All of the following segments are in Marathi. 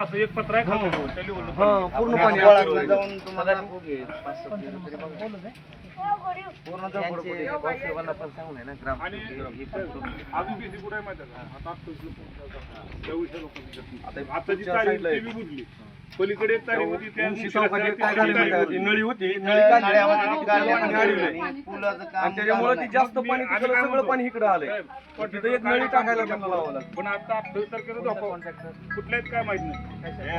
असं एक पत्र आहे त्याला बोललो. हा पूर्ण पाणी जाऊन तुम्हाला पाच सहा पूर्ण झोपडपट्टी. आणि अजून बीसी कुठे आहे माहिती आहे का? आता आत्ताच लोकं- त्या माहिती ती नळी होती. त्याच्यामुळे ती जास्त पाणी सगळं? पाणी इकडं आलंय. तिथं एक नळी टाकायला त्यांना पण आता कुठल्याच काय माहीत नाही.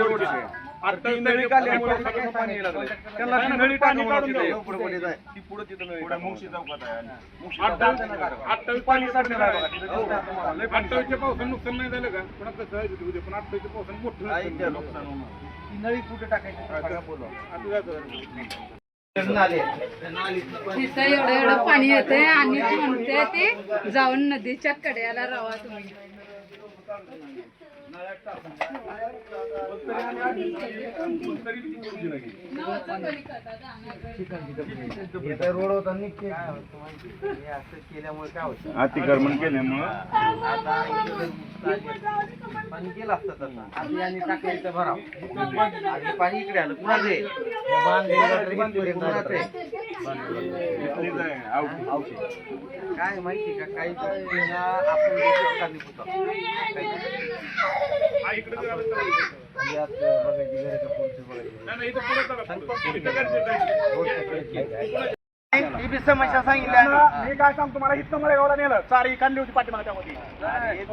रोड- नळी काढल्यामुळे सगळं पाणी यायला लागलंय. त्यांना नाही, ती नाही, नळी पाणी टाकावं काढून लागते. द्या. झोपडपट्टीत आहे. ती पुढं तिथं नळी अठ्ठावीस टाकावं. अठ्ठावीस पाणी साठलेलं आहे बघा. तिथं दिसतंय तुम्हाला. लय पाणी अठ्ठावीसच्या पावसानं नुकसान नाही झालं का पण आता सहज होते उद्या पण अठ्ठावीसच्या पावसानं मोठं नुकसान झालं. नळी कुठे टाकायची. आता पाणी- तिथं एवढं एवढं पाणी येते आणि म्हणते ते जाऊन नदीच्या कड्याला राहा तुम्ही रोड होता हे असं केल्यामुळे काय होतं अतिक्रमण केल्यामुळं आता पाणी गेलं असतं तसं आधी आणि टाकलं भराव आधी पाणी इकडे आलं कुणाचं आहे? कुणाचं आहे? काय माहिती का काही आपण कारणीभूत काही समस्या सांगितली आहे. मी काय सांगतो मला इथं मला एवढा नेलं. चारी काढली होती पाठीमागे त्यामध्ये. हे.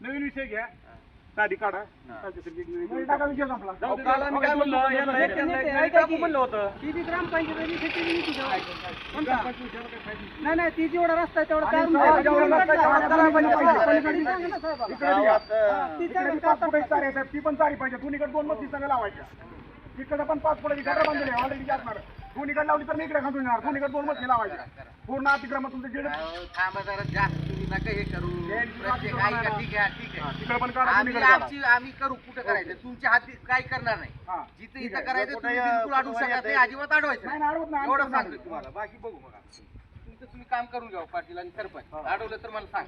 नवीन विषय घ्या साधी काढा म्हणलं. नाही नाही ती जेवढा रस्ता आहे तेवढा ती पण चारी पाहिजे. दोन्हीकडे दोन मस्ती सगळं लावायच्या. तिकडे पण पाच फुटाची गटर बांधली ऑलरेडी असणार दोन्हीकडे लावली तर मी इकडे खांदून येणार. दोन्हीकडे दोन मस्ती लावायच्या पूर्ण अतिक्रमण तुमचं जेड अहो, थांबा जरा. जास्त तुम्ही नका हे करू. प्रत्येक ऐका ठीक आहे ठीक आहे. तिकडे पण काढा आम्ही. आमची आम्ही करू. कुठं करायचं? तुमच्या हाती काय करणार नाही. हा. जिथं इथं करायचं तुम्ही बिलकुल अडवू शकत नाही अजिबात अडवायचं नाही, नाही, अडवत नाही, एवढं अडवत सांगतो नाही. तुम्हाला. बाकी बघू बघा तुमचं तुम्ही काम करून घ्या पाटील आणि सरपंच. अडवलं तर मला सांग.